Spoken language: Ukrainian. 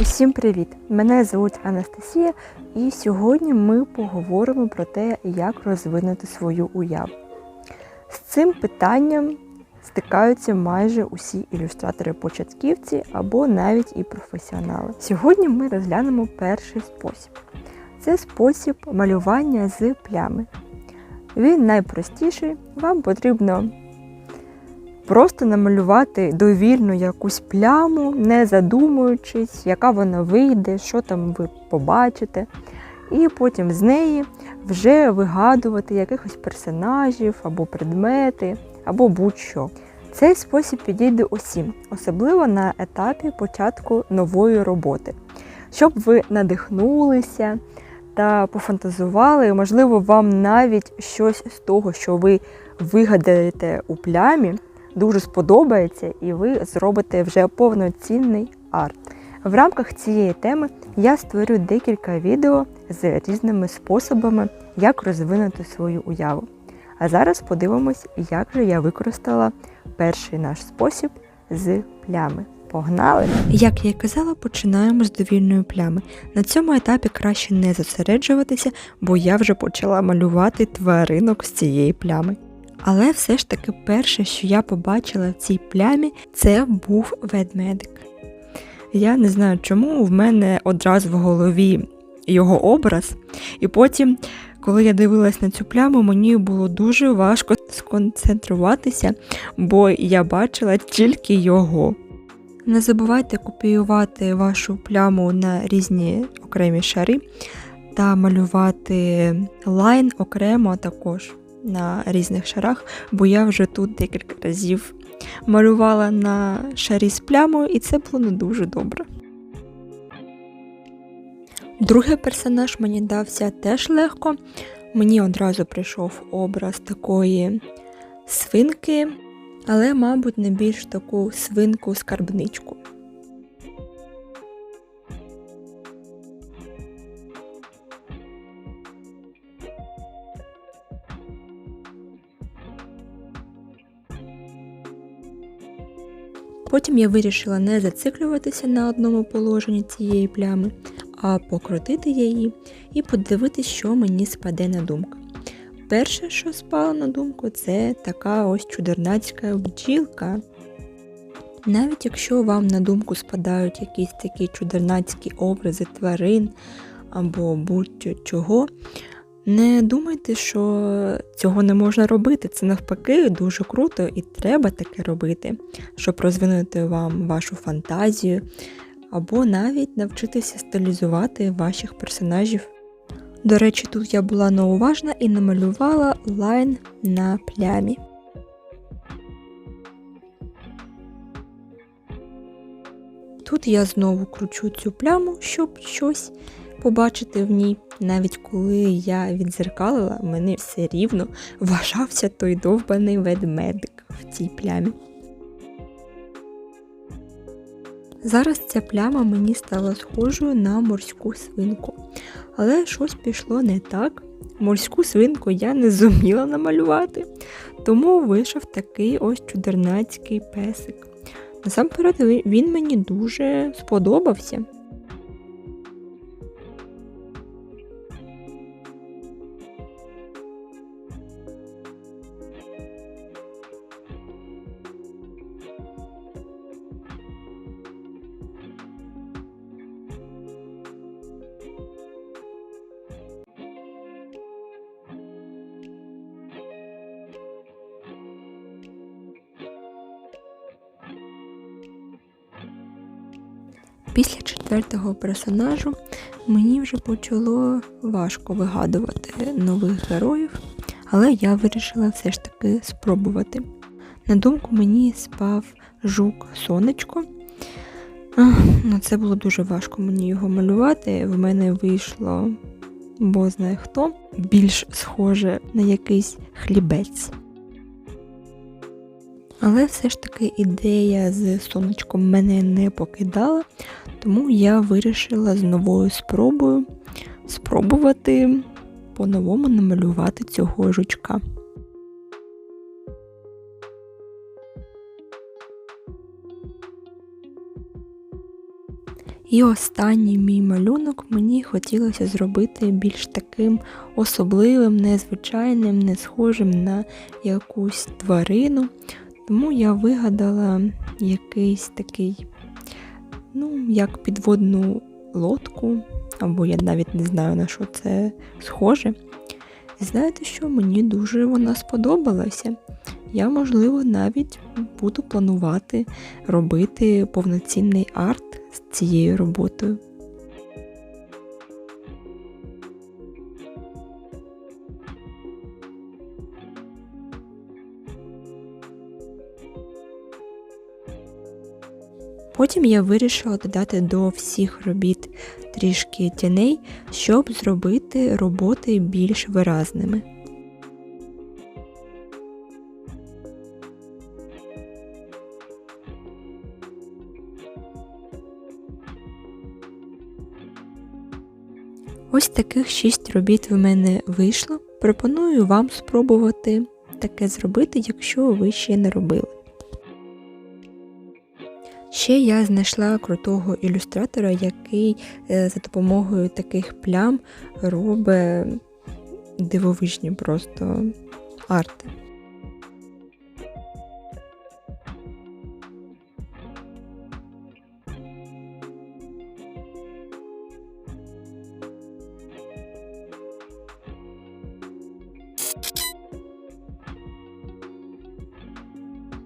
Усім привіт! Мене звуть Анастасія, і сьогодні ми поговоримо про те, як розвинути свою уяву. З цим питанням стикаються майже усі ілюстратори-початківці або навіть і професіонали. Сьогодні ми розглянемо перший спосіб. Це спосіб малювання з плями. Він найпростіший, вам потрібно просто намалювати довільну якусь пляму, не задумуючись, яка вона вийде, що там ви побачите. І потім з неї вже вигадувати якихось персонажів або предмети, або будь-що. Цей спосіб підійде усім, особливо на етапі початку нової роботи, щоб ви надихнулися та пофантазували, можливо, вам навіть щось з того, що ви вигадаєте у плямі, дуже сподобається, і ви зробите вже повноцінний арт. В рамках цієї теми я створю декілька відео з різними способами, як розвинути свою уяву. А зараз подивимось, як же я використала перший наш спосіб з плями. Погнали! Як я й казала, починаємо з довільної плями. На цьому етапі краще не зосереджуватися, бо я вже почала малювати тваринок з цієї плями. Але все ж таки перше, що я побачила в цій плямі, це був ведмедик. Я не знаю, чому в мене одразу в голові його образ, і потім, коли я дивилась на цю пляму, мені було дуже важко сконцентруватися, бо я бачила тільки його. Не забувайте копіювати вашу пляму на різні окремі шари та малювати лайн окремо також на різних шарах, бо я вже тут декілька разів малювала на шарі з плямою, і це було не дуже добре. Другий персонаж мені дався теж легко. Мені одразу прийшов образ такої свинки, але, мабуть, не більш таку свинку-скарбничку. Потім я вирішила не зациклюватися на одному положенні цієї плями, а покрутити її і подивитися, що мені спаде на думку. Перше, що спало на думку, це така ось чудернацька бджілка. Навіть якщо вам на думку спадають якісь такі чудернацькі образи тварин або будь-чого, не думайте, що цього не можна робити. Це навпаки дуже круто і треба таке робити, щоб розвинути вам вашу фантазію, або навіть навчитися стилізувати ваших персонажів. До речі, тут я була неуважна і намалювала лайн на плямі. Тут я знову кручу цю пляму, щоб щось побачити в ній. Навіть коли я відзеркалила, мене все рівно вважався той довбаний ведмедик в цій плямі. Зараз ця пляма мені стала схожою на морську свинку. Але щось пішло не так. Морську свинку я не зуміла намалювати, тому вийшов такий ось чудернацький песик. Насамперед він мені дуже сподобався. Після четвертого персонажу мені вже почало важко вигадувати нових героїв, але я вирішила все ж таки спробувати. На думку мені спав жук сонечко. Ну, Це було дуже важко мені його малювати. В мене вийшло, бо знає хто, більш схоже на якийсь хлібець. Але все ж таки ідея з сонечком мене не покидала, тому я вирішила з новою спробою спробувати по-новому намалювати цього жучка. І останній мій малюнок мені хотілося зробити більш таким особливим, незвичайним, не схожим на якусь тварину. Тому я вигадала якийсь такий, ну, як підводну лодку, або я навіть не знаю на що це схоже. І знаєте що? Мені дуже вона сподобалася. Я, можливо, навіть буду планувати робити повноцінний арт з цією роботою. Потім я вирішила додати до всіх робіт трішки тіней, щоб зробити роботи більш виразними. Ось таких шість робіт в мене вийшло. Пропоную вам спробувати таке зробити, якщо ви ще не робили. Ще я знайшла крутого ілюстратора, який е, за допомогою таких плям робить дивовижні просто арти.